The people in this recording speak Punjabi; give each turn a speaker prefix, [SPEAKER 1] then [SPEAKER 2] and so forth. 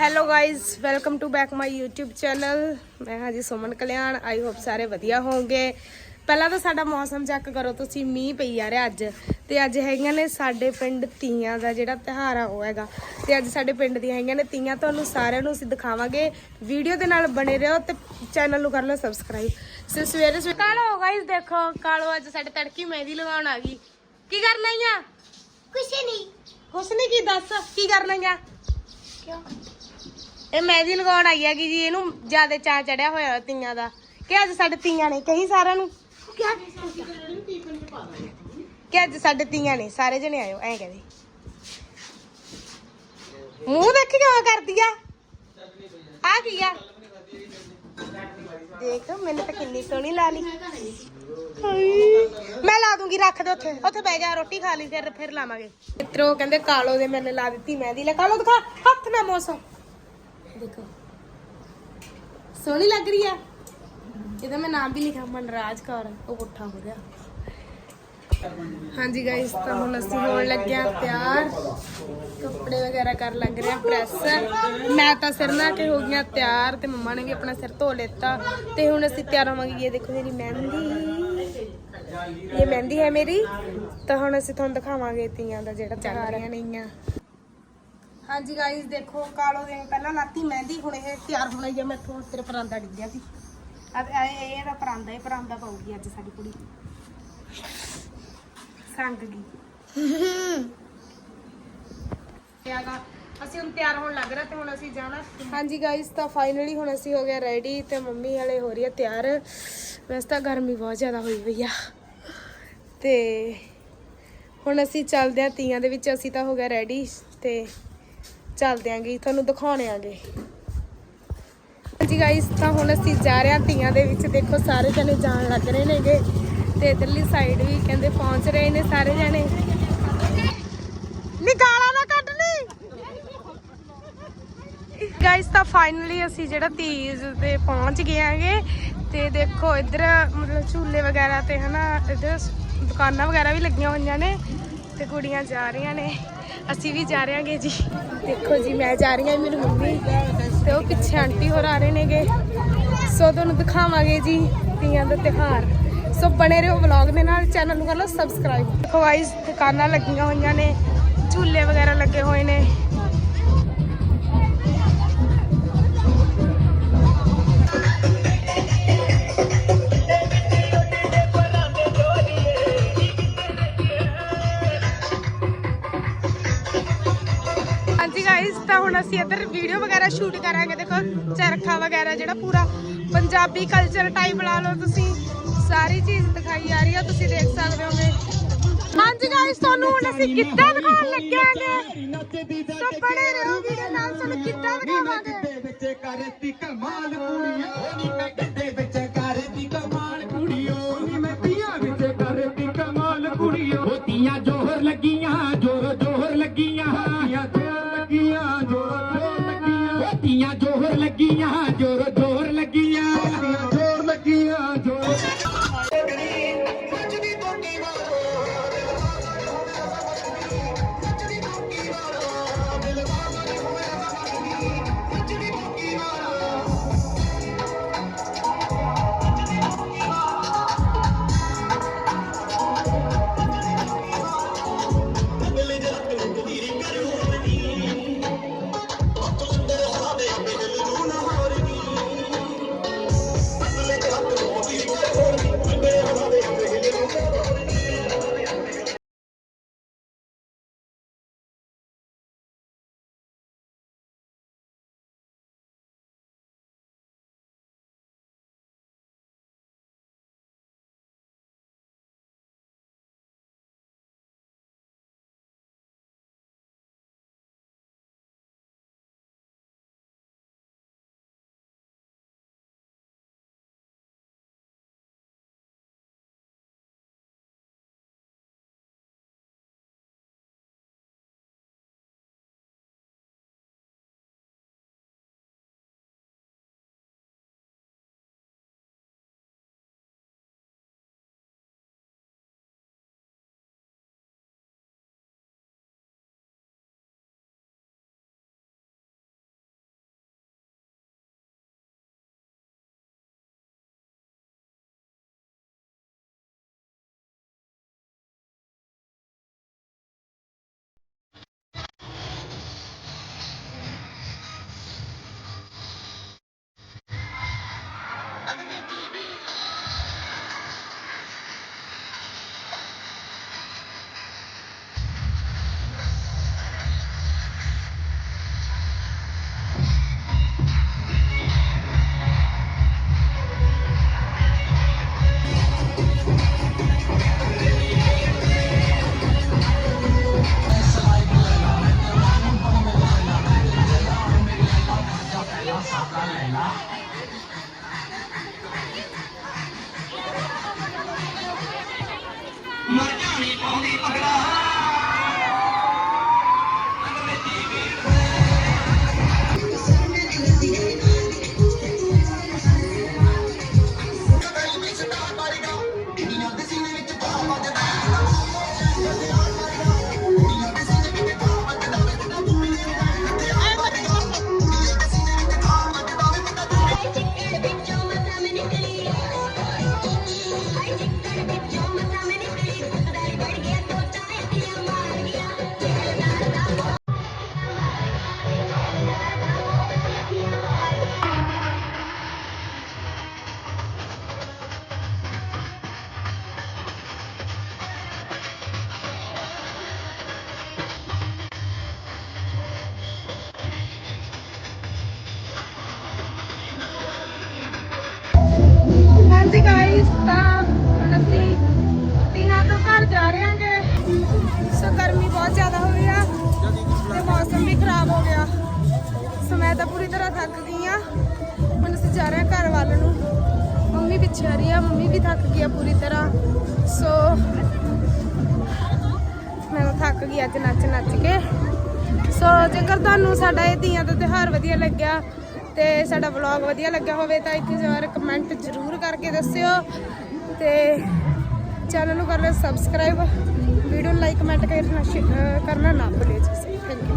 [SPEAKER 1] Hello guys welcome to back my YouTube channel ਮੈਂ ਹਾਂ ਜੀ ਸੁਮਨ ਕਲਿਆਣ। ਆਈ ਹੋਪ ਸਾਰੇ ਵਧੀਆ ਹੋਵੋਗੇ। ਪਹਿਲਾਂ ਤਾਂ ਸਾਡਾ ਮੌਸਮ ਚੈੱਕ ਕਰੋ। ਤੁਸੀਂ ਮੀਂਹ ਪਈ ਆ ਰਿਹਾ ਅੱਜ। ਤੇ ਅੱਜ ਹੈਗੀਆਂ ਨੇ ਸਾਡੇ ਪਿੰਡ ਤੀਆਂ ਦਾ ਜਿਹੜਾ ਤਿਉਹਾਰ ਆ ਉਹ ਹੈਗਾ। ਤੇ ਅੱਜ ਸਾਡੇ ਪਿੰਡ ਦੀਆਂ ਹੈਗੀਆਂ ਨੇ ਤੀਆਂ। ਤੁਹਾਨੂੰ ਸਾਰਿਆਂ ਨੂੰ ਅਸੀਂ ਦਿਖਾਵਾਂਗੇ। ਵੀਡੀਓ ਦੇ ਨਾਲ ਬਣੇ ਰਹੋ ਤੇ ਚੈਨਲ ਨੂੰ ਕਰ ਲਓ ਸਬਸਕ੍ਰਾਈਬ ਸੋ ਸਵੇਰੇ ਸਵੇਰੇ ਕਾਲੋ ਗਾਇਜ਼ ਦੇਖੋ। ਕਾਲੋ ਅੱਜ ਸਾਡੇ ਤੜਕੀ ਮਹਿੰਦੀ ਲਗਾਉਣ ਆ ਗਈ। ਕੀ ਕਰਨਾ ਆ?
[SPEAKER 2] ਕੁਛ ਨਹੀਂ।
[SPEAKER 1] ਕੁਛ ਨਹੀਂ ਕੀ ਦੱਸ? ਕੀ ਕਰਨਾ ਆ?
[SPEAKER 2] ਕਿਉਂ?
[SPEAKER 1] ਇਹ ਮਹਿੰਦੀ ਲਗਾਉਣ ਆਈ ਹੈਗੀ ਜੀ ਇਹਨੂੰ ਜ਼ਿਆਦਾ ਚਾਹ ਚੜਿਆ ਹੋਇਆ ਤੀਆਂ ਦਾ। ਕਿ ਅੱਜ ਸਾਡੇ ਤੀਆਂ ਨੇ ਕਹੀ ਸਾਰਿਆਂ ਨੂੰ? ਕਿ ਅੱਜ ਸਾਡੇ ਤੀਆਂ ਨੇ ਸਾਰੇ ਜਣੇ ਆਇਓ ਐਂ ਕਹਦੇ। ਮੂੰਹ ਦੇਖ ਕਿਵੇਂ ਕਰਦੀ ਆ? ਆ ਕੀ ਆ? ਦੇਖ ਮੈਨੂੰ ਤਾਂ ਕਿੰਨੀ ਸੋਹਣੀ ਲਾ ਲਈ। ਮੈਂ ਲਾ ਦੂੰਗੀ, ਰੱਖ ਦੇ ਉੱਥੇ। ਉੱਥੇ ਬਹਿ ਜਾ, ਰੋਟੀ ਖਾ ਲਈ, ਫਿਰ ਫਿਰ ਲਾਵਾਂਗੇ। ਮਿੱਤਰੋ, ਕਹਿੰਦੇ ਕਾਲੋ ਦੇ ਮੈਨੇ ਲਾ ਦਿੱਤੀ ਮਹਿੰਦੀ ਲੈ। ਕਾਲੋ ਦਿਖਾ, ਹੱਥ ਨਾ ਮੋਸੋ। ਦੇਖੋ। ਸੋਹਣੀ ਲੱਗ ਰਹੀ ਆ। ਇਹਦਾ ਮੈਂ ਨਾਮ ਵੀ ਲਿਖਿਆ, ਮਨਰਾਜ ਕੌਰ। ਉਹ ਪੁੱਠਾ ਹੋ ਗਿਆ। ਹਾਂਜੀ ਗਾਇਸ ਤਾਂ ਹੁਣ ਅਸੀਂ ਹੋਣ ਲੱਗਿਆ, ਤਿਆਰ। ਕੱਪੜੇ ਵਗੈਰਾ ਕਰ ਲੱਗ ਰਹੇ ਪ੍ਰੈਸ। ਮੈਂ ਤਾਂ ਸਿਰ ਨਾ ਕੇ ਹੋ ਗਈਆਂ ਤਿਆਰ, ਤੇ ਮੰਮਾ ਨੇ ਵੀ ਆਪਣਾ ਸਿਰ ਧੋ ਲਿੱਤਾ। ਤੇ ਹੁਣ ਅਸੀਂ ਤਿਆਰ ਹੋਵਾਂਗੇ, ਇਹ ਦੇਖੋ ਮੇਰੀ ਮਹਿੰਦੀ। ਇਹ ਮਹਿੰਦੀ ਹੈ ਮੇਰੀ। ਤਾਂ ਹੁਣ ਅਸੀਂ ਤੁਹਾਨੂੰ ਦਿਖਾਵਾਂਗੇ ਤੀਆਂ ਦਾ ਜਿਹੜਾ ਚੱਲ ਰਹੀਆਂ ਨੇਗੀਆਂ। ਹਾਂਜੀ ਗਾਇਸ ਦੇਖੋ ਕਾਲੋ ਦੇ ਪਹਿਲਾਂ ਲਾਤੀ ਮਹਿੰਦੀ ਹੁਣ ਇਹ ਤਿਆਰ ਹੋਣਾ ਹੀ ਆ। ਮੈਥੋਂ ਤੇਰੇ ਪਰਾਂਦਾ ਡਿੱਗਿਆ ਸੀ। ਅੱਜ ਇਹ ਇਹ ਇਹਦਾ ਪਰਾਂਦਾ ਇਹ ਪਰਾਂਦਾ ਪਾਉਗੀ ਅੱਜ ਸਾਡੀ ਕੁੜੀ। ਸੰਗ ਗਈ। ਤਿਆਗਾ ਅਸੀਂ ਹੁਣ ਤਿਆਰ ਹੋਣ ਲੱਗ ਰਹੇ ਤੇ ਹੁਣ ਅਸੀਂ ਜਾਣਾ। ਹਾਂਜੀ ਗਾਇਸ ਤਾਂ ਫਾਈਨਲੀ ਹੁਣ ਅਸੀਂ ਹੋ ਗਏ ਰੈਡੀ ਤੇ ਮੰਮੀ ਹਲੇ ਹੋ ਰਹੀ ਹੈ ਤਿਆਰ। ਵੈਸੇ ਤਾਂ ਗਰਮੀ ਬਹੁਤ ਜ਼ਿਆਦਾ ਹੋਈ ਪਈ ਆ। ਤੇ ਹੁਣ ਅਸੀਂ ਚੱਲਦੇ ਆ ਤੀਆਂ ਦੇ ਵਿੱਚ, ਅਸੀਂ ਤਾਂ ਹੋ ਗਿਆ ਰੈਡੀ ਤੇ ਚੱਲਦੇ ਆਂਗੇ ਤੁਹਾਨੂੰ ਦਿਖਾਉਣੇ ਆਂਗੇ। ਹਾਂਜੀ ਗਾਇਸ ਤਾਂ ਹੁਣ ਅਸੀਂ ਜਾ ਰਹੇ ਹਾਂ ਤੀਆਂ ਦੇ ਵਿੱਚ, ਦੇਖੋ ਸਾਰੇ ਜਣੇ ਜਾਣ ਲੱਗ ਰਹੇ ਨੇਗੇ ਤੇ ਇਧਰਲੀ ਸਾਈਡ ਵੀ ਕਹਿੰਦੇ ਪਹੁੰਚ ਰਹੇ ਨੇ ਸਾਰੇ ਜਣੇ। ਨੀ ਗਾਲਾਂ ਨਾ ਕੱਢ ਲਈ ਗਾਇਸ ਤਾਂ ਫਾਈਨਲੀ ਅਸੀਂ ਜਿਹੜਾ ਤੀਜ ਤੇ ਪਹੁੰਚ ਗਏ ਆਂਗੇ ਤੇ ਦੇਖੋ ਇੱਧਰ ਮਤਲਬ ਝੂਲੇ ਵਗੈਰਾ ਤੇ ਹਨਾ, ਇੱਧਰ ਦੁਕਾਨਾਂ ਵਗੈਰਾ ਵੀ ਲੱਗੀਆਂ ਹੋਈਆਂ ਨੇ ਤੇ ਕੁੜੀਆਂ ਜਾ ਰਹੀਆਂ ਨੇ। ਅਸੀਂ ਵੀ ਜਾ ਰਹੇ ਹਾਂਗੇ ਜੀ। ਦੇਖੋ ਜੀ, ਮੈਂ ਜਾ ਰਹੀ ਹਾਂ ਮੇਰੀ ਮੰਮੀ ਤੇ ਉਹ ਪਿੱਛੇ ਆਂਟੀ ਹੋਰ ਆ ਰਹੇ ਨੇਗੇ। ਸੋ ਤੁਹਾਨੂੰ ਦਿਖਾਵਾਂਗੇ ਜੀ ਤੀਆਂ ਦਾ ਤਿਉਹਾਰ। ਸੋ ਬਣੇ ਰਹੋ ਵਲੌਗ ਦੇ ਨਾਲ, ਚੈਨਲ ਨੂੰ ਕਰ ਲਓ ਸਬਸਕ੍ਰਾਈਬ ਦੇਖੋ ਗਾਇਸ ਦੁਕਾਨਾਂ ਲੱਗੀਆਂ ਹੋਈਆਂ ਨੇ, ਝੂਲੇ ਵਗੈਰਾ ਲੱਗੇ ਹੋਏ ਨੇ। ਅਸੀਂ ਇੱਧਰ ਵੀਡੀਓ ਵਗੈਰਾ ਸ਼ੂਟ ਕਰਾਂਗੇ, ਦੇਖੋ, ਚਰਖਾ ਵਗੈਰਾ ਜਿਹੜਾ ਪੂਰਾ ਪੰਜਾਬੀ ਕਲਚਰ ਟਾਈਪ ਲਾ ਲਓ ਤੁਸੀਂ। ਸਾਰੀ ਚੀਜ਼ ਦਿਖਾਈ ਆ ਰਹੀ ਆ, ਤੁਸੀਂ ਦੇਖ ਸਕਦੇ ਹੋਗੇ। ਹਾਂਜੀ ਗਾਇਸ ਤੁਹਾਨੂੰ ਹੁਣ ਅਸੀਂ ਕਿੱਦਾਂ ਦਿਖਾਉਣ ਲੱਗਿਆਂਗੇ ਤਾਂ ਬਣੇ ਰਹੋ ਵੀਡੀਓ ਨਾਲ ਤੁਹਾਨੂੰ ਕਿੱਦਾਂ ਦਿਖਾਵਾਂਗੇ?
[SPEAKER 3] ਵਿੱਚ ਕਰਤੀ ਕਮਾਲ ਤੀਆਂ ਜੋਹਰ ਲੱਗੀਆਂ ਜੋਰ 红旗发财了
[SPEAKER 1] ਹਾਂਜੀ ਗਾਇਸ ਤਾਂ ਹੁਣ ਅਸੀਂ ਤੀਆਂ ਤੋਂ ਘਰ ਜਾ ਰਹੇ ਹਾਂਗੇ। ਸੋ ਗਰਮੀ ਬਹੁਤ ਜ਼ਿਆਦਾ ਹੋ ਰਹੀ ਆ ਤੇ ਮੌਸਮ ਵੀ ਖਰਾਬ ਹੋ ਗਿਆ। ਸੋ ਮੈਂ ਤਾਂ ਪੂਰੀ ਤਰ੍ਹਾਂ ਥੱਕ ਗਈ ਆ। ਹੁਣ ਅਸੀਂ ਜਾ ਰਹੇ ਹਾਂ ਘਰ ਵੱਲ ਨੂੰ। ਮੰਮੀ ਪਿੱਛੇ ਆ ਰਹੀ ਆ, ਮੰਮੀ ਵੀ ਥੱਕ ਗਈ ਆ ਪੂਰੀ ਤਰ੍ਹਾਂ। ਸੋ ਮੈਂ ਥੱਕ ਗਈ ਅੱਜ ਨੱਚ ਨੱਚ ਕੇ। ਸੋ ਜੇਕਰ ਤੁਹਾਨੂੰ ਸਾਡਾ ਇਹ ਤੀਆਂ ਦਾ ਤਿਉਹਾਰ ਵਧੀਆ ਲੱਗਿਆ ਤੇ ਸਾਡਾ ਵਲੌਗ ਵਧੀਆ ਲੱਗਿਆ ਹੋਵੇ ਤਾਂ ਇੱਕ ਵਾਰ ਕਮੈਂਟ ਜ਼ਰੂਰ ਕਰਕੇ ਦੱਸਿਓ। ਤੇ ਚੈਨਲ ਨੂੰ ਕਰ ਲਿਓ ਸਬਸਕ੍ਰਾਈਬ ਵੀਡੀਓ ਨੂੰ ਲਾਈਕ ਕਮੈਂਟ ਕਰਨਾ ਸ਼ੇ- ਕਰਨਾ ਨਾ ਭੁੱਲਿਓ ਜੀ ਥੈਂਕ ਯੂ